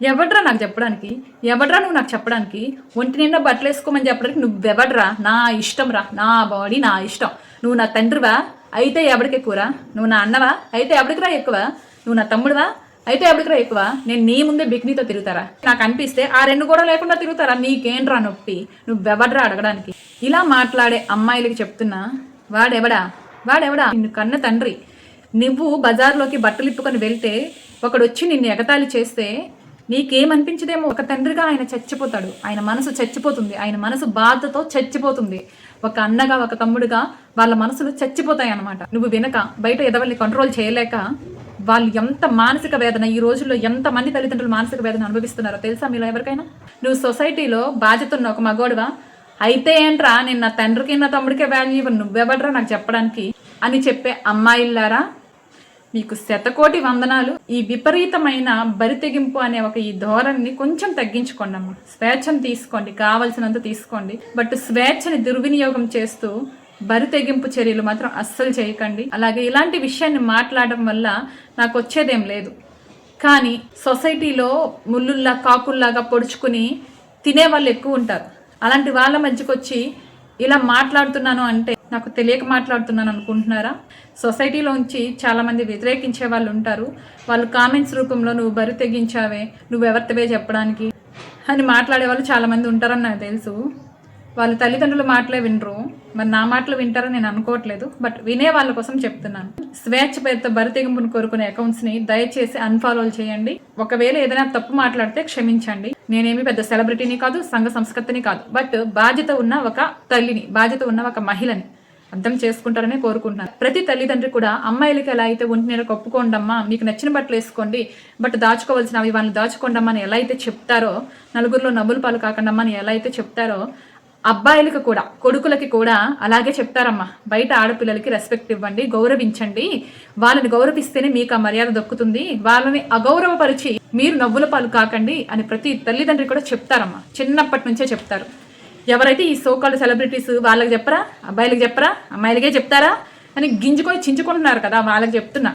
ఎవడ్రా నాకు చెప్పడానికి? ఎవడ్రా నువ్వు నాకు చెప్పడానికి? ఒంటి నిండా బట్టలు వేసుకోమని చెప్పడానికి నువ్వెవడ్రా? నా ఇష్టం రా నా బాడీ నా ఇష్టం. నువ్వు నా తండ్రివా? అయితే ఎవడికి ఎక్కువరా? నువ్వు నా అన్నవా? అయితే ఎవడికిరా ఎక్కువ? నువ్వు నా తమ్ముడువా? అయితే ఎవడికిరా ఎక్కువ? నేను నీ ముందే బిక్నీతో తిరుగుతారా? నాకు అనిపిస్తే ఆ రెండు కూడా లేకుండా తిరుగుతారా? నీకేంట్రా నొప్పి? నువ్వెవడ్రా అడగడానికి? ఇలా మాట్లాడే అమ్మాయిలకి చెప్తున్నా వాడెవడా? వాడెవడా? నిన్ను కన్న తండ్రి. నువ్వు బజార్లోకి బట్టలు ఇప్పుకొని వెళ్తే ఒకడు వచ్చి నిన్ను ఎగతాళి చేస్తే నీకేమనిపించదేమో? ఒక తండ్రిగా ఆయన చచ్చిపోతాడు. ఆయన మనసు చచ్చిపోతుంది. ఆయన మనసు బాధతో చచ్చిపోతుంది. ఒక అన్నగా ఒక తమ్ముడుగా వాళ్ళ మనసులు చచ్చిపోతాయి అనమాట నువ్వు వినక బయట ఎదవల్ని కంట్రోల్ చేయలేక వాళ్ళు ఎంత మానసిక వేదన ఈ రోజుల్లో ఎంత మంది తల్లిదండ్రులు మానసిక వేదన అనుభవిస్తున్నారో తెలుసా మీలో ఎవరికైనా? నువ్వు సొసైటీలో బాధ్యత ఉన్న ఒక మగోడువా? అయితే ఏంట్రా నేను నా తండ్రికి నా తమ్ముడికే వాల్యూ ఇవ్వను నువ్వెవడరా నాకు చెప్పడానికి? అని చెప్పే అమ్మాయిల్లారా? మీకు శతకోటి వందనాలు. ఈ విపరీతమైన బరితెగింపు అనే ఒక ఈ ధోరణిని కొంచెం తగ్గించుకోండి అమ్మ స్వేచ్ఛను తీసుకోండి కావలసినంత తీసుకోండి. బట్ స్వేచ్ఛని దుర్వినియోగం చేస్తూ బరి తెగింపు చర్యలు మాత్రం అస్సలు చేయకండి. అలాగే ఇలాంటి విషయాన్ని మాట్లాడడం వల్ల నాకు వచ్చేదేం లేదు. కానీ సొసైటీలో ముళ్ళుల్లా కాకుల్లాగా పొడుచుకుని తినే వాళ్ళు ఎక్కువ ఉంటారు. అలాంటి వాళ్ళ మధ్యకొచ్చి ఇలా మాట్లాడుతున్నాను అంటే నాకు తెలియక మాట్లాడుతున్నాను అనుకుంటున్నారా? సొసైటీలోంచి చాలామంది వ్యతిరేకించే వాళ్ళు ఉంటారు. వాళ్ళు కామెంట్స్ రూపంలో నువ్వు బరి తెగించావే నువ్వెవరితవే చెప్పడానికి అని మాట్లాడే వాళ్ళు చాలామంది ఉంటారని నాకు తెలుసు. వాళ్ళ తల్లిదండ్రుల మాటలే వినరు. మరి నా మాటలు వింటారని నేను అనుకోవట్లేదు. బట్ వినే వాళ్ళ కోసం చెప్తున్నాను. స్వేచ్ఛ పేరుతో బరితెగింపును కోరుకునే అకౌంట్స్ని దయచేసి అన్ఫాలో చేయండి. ఒకవేళ ఏదైనా తప్పు మాట్లాడితే క్షమించండి. నేనేమి పెద్ద సెలబ్రిటీని కాదు సంఘ సంస్కృతిని కాదు. బట్ బాధ్యత ఉన్న ఒక తల్లిని బాధ్యత ఉన్న ఒక మహిళని అర్థం చేసుకుంటారనే కోరుకుంటున్నాను. ప్రతి తల్లిదండ్రి కూడా అమ్మాయిలకి ఎలా అయితే ఒంటి నేను కప్పుకోండమ్మా మీకు నచ్చిన బట్టలు వేసుకోండి బట్ దాచుకోవాల్సిన అవి వాళ్ళని దాచుకోండమ్మా అని ఎలా అయితే చెప్తారో నలుగురిలో నవ్వులు పాలు కాకుండా అని ఎలా అయితే చెప్తారో అబ్బాయిలకు కూడా కొడుకులకి కూడా అలాగే చెప్తారమ్మా. బయట ఆడపిల్లలకి రెస్పెక్ట్ ఇవ్వండి గౌరవించండి. వాళ్ళని గౌరవిస్తేనే మీకు ఆ మర్యాద దక్కుతుంది. వాళ్ళని అగౌరవపరిచి మీరు నవ్వుల పాలు కాకండి అని ప్రతి తల్లిదండ్రి కూడా చెప్తారమ్మా. చిన్నప్పటి నుంచే చెప్తారు. ఎవరైతే ఈ సోకాల్డ్ సెలబ్రిటీస్ వాళ్ళకి చెప్పరా? అబ్బాయిలకి చెప్పరా? అమ్మాయిలకే చెప్తారా? అని గింజుకొని చించుకుంటున్నారు కదా వాళ్ళకి చెప్తున్నా.